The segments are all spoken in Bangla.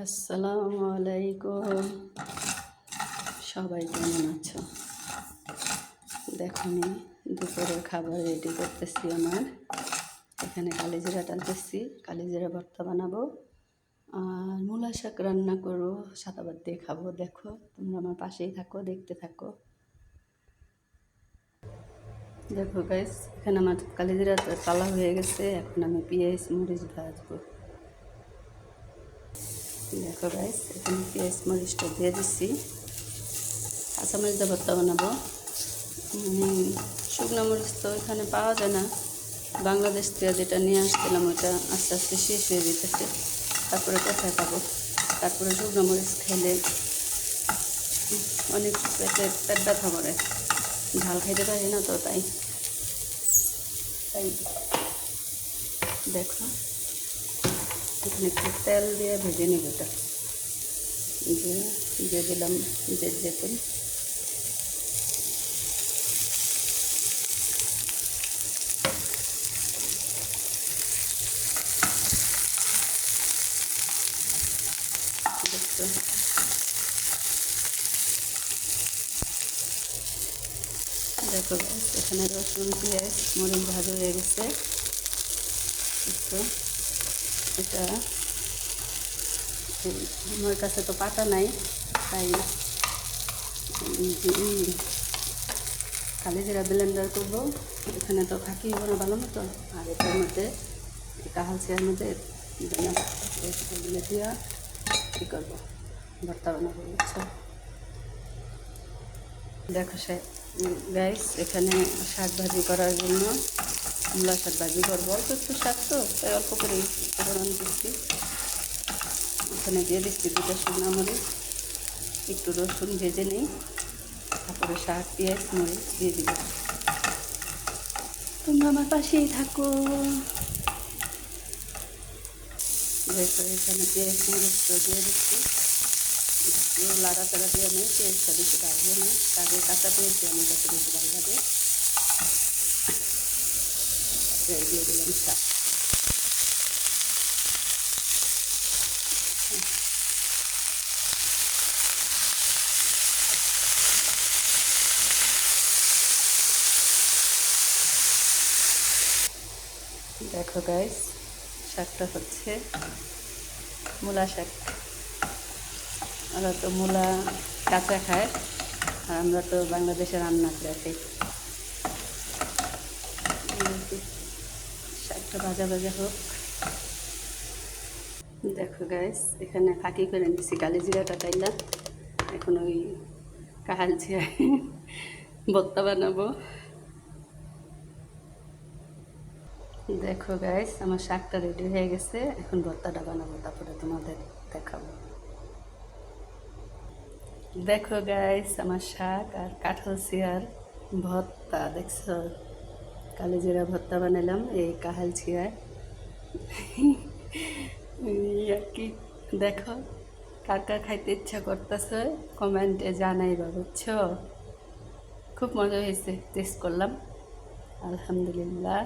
আসসালামু আলাইকুম। সবাই কেমন আছো? দেখো আমি দুপুরের খাবার রেডি করতেছি আমার। এখানে কালিজিরা টানতেছি, কালিজিরা ভর্তা বানাবো। আর মূলা শাক রান্না করব সাদাবাদ দিয়ে খাব, দেখো। তোমরা আমার পাশেই থাকো, দেখতে থাকো। দেখো গাইস এখানে আমার কালিজিরা তালা হয়ে গেছে, এখন আমি পেঁয়াজ, মরিচ ভাজবো। দেখো গাইস এখানে পেঁয়াজ মরিচটা দিয়ে দিচ্ছি কাঁচামরিচ দিয়ে ভর্তা বানাবো শুকনো মরিচ তো এখানে পাওয়া যায় না বাংলাদেশ থেকে যেটা নিয়ে আসছিলাম ওটা আস্তে আস্তে শেষ হয়ে যেতেছে তারপরে কোথায় পাবো তারপরে শুকনো মরিচ খেলে অনেক পেটে পেট ব্যথা করে ঝাল খাইতে পারি না তো তাই তাই দেখো এখানে একটু তেল দিয়ে ভেজে নিব এটা। দিয়ে দিয়ে দিলাম যে যেতুন দেখো, এখানে রসুন, পেঁয়াজ, মরিচ ভাজা হয়ে গেছে। এটা। আমার কাছে তো পাতা নাই, তাই খালি জিরা ব্লেন্ডার করব। এখানে তো থাকি না ভালো মতো। আর এটার মধ্যে কাহাল চেয়ার মধ্যে দিয়া কী করব। ভর্তা বানাবো, বুঝছ? দেখো সে গাইস এখানে শাক ভাজি করার জন্য মূলা শাক ভাজি করব অল্প একটু শাক তো, তাই অল্প করে উপকরণ দিচ্ছি। এখানে দিয়ে দিচ্ছি দুটো শুকনো মরিচ, একটু রসুন ভেজে নিই, তারপরে শাক পেঁয়াজ মরিচ দিয়ে দিব। তোমরা আমার পাশেই থাকো। এখানে পেঁয়াজ মরিচটা দিয়ে দিচ্ছি। একটু লাড়া চাড়া দিয়ে নেই, পেঁয়াজটা বেশি ভাজিয়ে নেই তাকে কাঁচা পেঁয়াজটা আমার কাছে বেশি ভালো লাগে। এই দিয়ে দিলাম শাক দেখো গাইস শাকটা হচ্ছে মূলা শাক। আমরা তো মূলা, কাঁচা খাই, আর আমরা তো বাংলাদেশে রান্না করে শাকটা ভাজা ভাজা হোক। দেখো গাইস এখানে ফাঁকি করে নিচ্ছি কালি জিরাটা তাইলা এখন ওই কাহাল জিরা ভর্তা বানাবো। দেখো গাইস আমার শাকটা রেডি হয়ে গেছে। এখন ভর্তাটা বানাবো, তারপরে তোমাদের দেখাবো। দেখো গাইস আমার শাক আর কাঁঠাল চিয়ার ভর্তা, দেখছ? কালি জিরা ভর্তা বানালাম, এই কাহাল ছিয়ায় কি, দেখো, কার কার খাইতে ইচ্ছা করতেছে, কমেন্টে জানাইবা, বুঝছ? খুব মজা হয়েছে টেস্ট করলাম। আলহামদুলিল্লাহ।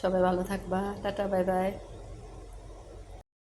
সবাই ভালো থাকবা। Tata, bye bye.